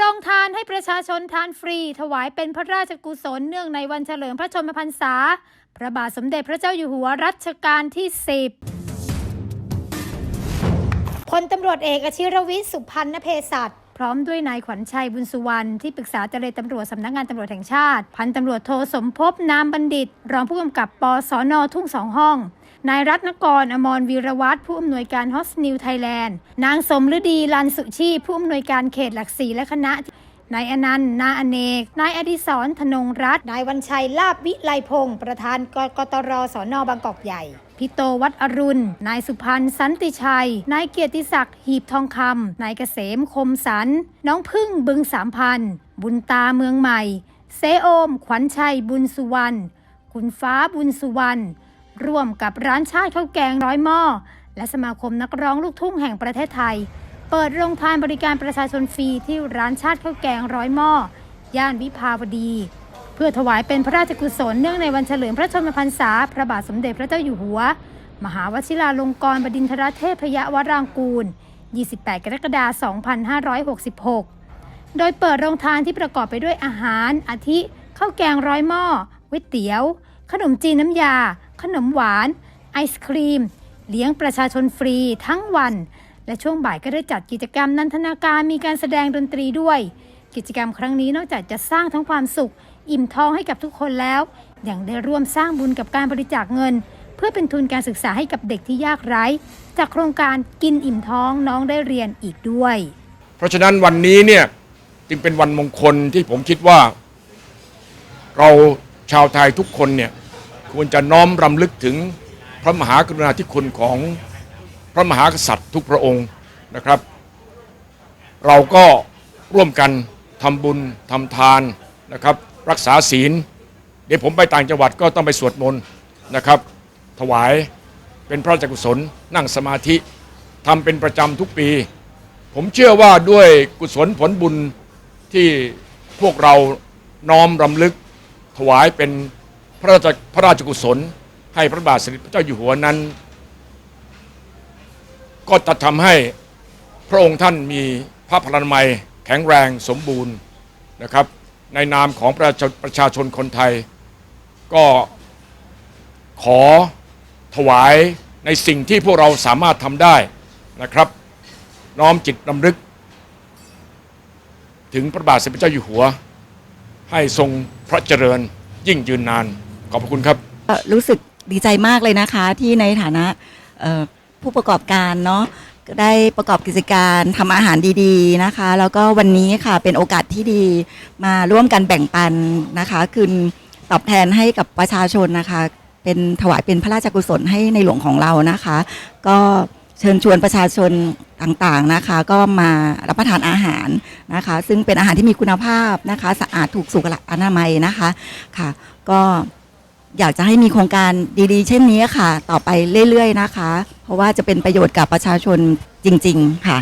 โรงทานให้ประชาชนทานฟรี ถวายเป็นพระราชกุศลเนื่องในวันเฉลิมพระชนมพรรษา พระบาทสมเด็จพระเจ้าอยู่หัวรัชกาลที่ 10พลตำรวจเอกอชิรวิทย์สุพันนเพศัต พร้อมด้วยนายขวัญชัยบุญสุวรรณที่ปรึกษาเจรตำรวจสำนักงานตำรวจแห่งชาติ พันตำรวจโทสมภพนามบัณฑิต รองผู้กำกับปสอนอทุ่งสองห้อง นายรัตนกรอมรวีรวัตรผู้อำนวยการฮอสนิวไทยแลนด์นางสมฤดีลันสุชีผู้อำนวยการเขตหลักสี่และคณะนายอนันต์ นาอเนก นายอดิศรธนงรัตน์นายวันชัย ลาบวิไลพงศ์ประธานกกตรสอนอบางกอกใหญ่ พี่โตวัดอรุณ นายสุพันธ์สันติชัย นายเกียรติศักดิ์หีบทองคำนายเกษมคมสัน น้องพึ่งบึงสามพัน บุญตาเมืองใหม่ เซโอม ขวัญชัยบุญสุวรรณ คุณฟ้าบุญสุวรรณ ร่วมกับร้านชาติข้าวแกงร้อยหม้อ และสมาคมนักร้องลูกทุ่งแห่งประเทศไทย เปิดโรงทานบริการประชาชนฟรีที่ร้านชาติข้าวแกงร้อยหม้อย่านวิภาวดี พื่อถวายเป็นพระราชกุศลเนื่องในวันเฉลิมพระชนมพรรษา พระบาทสมเด็จพระเจ้าอยู่หัว มหาวชิราลงกรณ์บดินทรเทพยวรางกูล 28 กรกฎาคม 2566 โดยเปิดโรงทานที่ประกอบไปด้วยอาหาร อาทิข้าวแกงร้อยหม้อก๋วยเตี๋ยว ขนมจีนน้ำยา ขนมหวาน ไอศครีม เลี้ยงประชาชนฟรีทั้งวัน และช่วงบ่ายก็ได้จัดกิจกรรมนันทนาการมีการแสดงดนตรีด้วย กิจกรรมครั้งนี้นอกจากจะสร้างทั้งความสุข อิ่มท้องให้กับทุกคนแล้ว ยังได้ร่วมสร้างบุญกับการบริจาคเงิน เพื่อเป็นทุนการศึกษาให้กับเด็กที่ยากไร้ จากโครงการกินอิ่มท้องน้องได้เรียนอีกด้วย เพราะฉะนั้นวันนี้เนี่ยจึงเป็นวันมงคลที่ผมคิดว่า เราชาวไทยทุกคนเนี่ยควรจะน้อมรำลึกถึงพระมหากรุณาธิคุณของพระมหากษัตริย์ทุกพระองค์นะครับ เราก็ร่วมกัน ทำบุญทำทานนะครับ รักษาศีล เดี๋ยวผมไปต่างจังหวัดก็ต้องไปสวดมนต์นะครับ ถวายเป็นพระราชกุศลนั่งสมาธิทำเป็นประจำทุกปี ผมเชื่อว่าด้วยกุศลผลบุญที่พวกเราน้อมรำลึก ถวายเป็นพระราชพระราชกุศล ให้พระบาทสมเด็จพระเจ้าอยู่หัวนั้น ก็จะทำให้พระองค์ท่านมีพระพลานามัย แข็งแรงสมบูรณ์นะครับ ในนามของประชาประชาชนคนไทย ก็ขอถวายในสิ่งที่พวกเราสามารถทำได้นะครับ น้อมจิตรำลึก ถึงพระบาทสมเด็จพระเจ้าอยู่หัว ให้ทรงพระเจริญยิ่งยืนนาน ขอบพระคุณครับรู้สึกดีใจมากเลยนะคะที่ในฐานะเอ่อผู้ประกอบการเนาะ ได้ประกอบกิจการทำอาหารดีๆนะคะ แล้วก็วันนี้ค่ะเป็นโอกาสที่ดีมาร่วมกันแบ่งปันนะคะคืนตอบแทนให้กับประชาชนนะคะ เป็นถวายเป็นพระราชกุศลให้ในหลวงของเรานะคะ ก็เชิญชวนประชาชนต่างๆนะคะ ก็มารับประทานอาหารนะคะ ซึ่งเป็นอาหารที่มีคุณภาพนะคะ สะอาดถูกสุขลักษณะอนามัยนะคะค่ะ ก็ อยากจะให้มีโครงการดีๆ เช่นนี้ค่ะ ต่อไปเรื่อยๆนะคะ เพราะว่าจะเป็นประโยชน์กับประชาชนจริง ๆ ค่ะ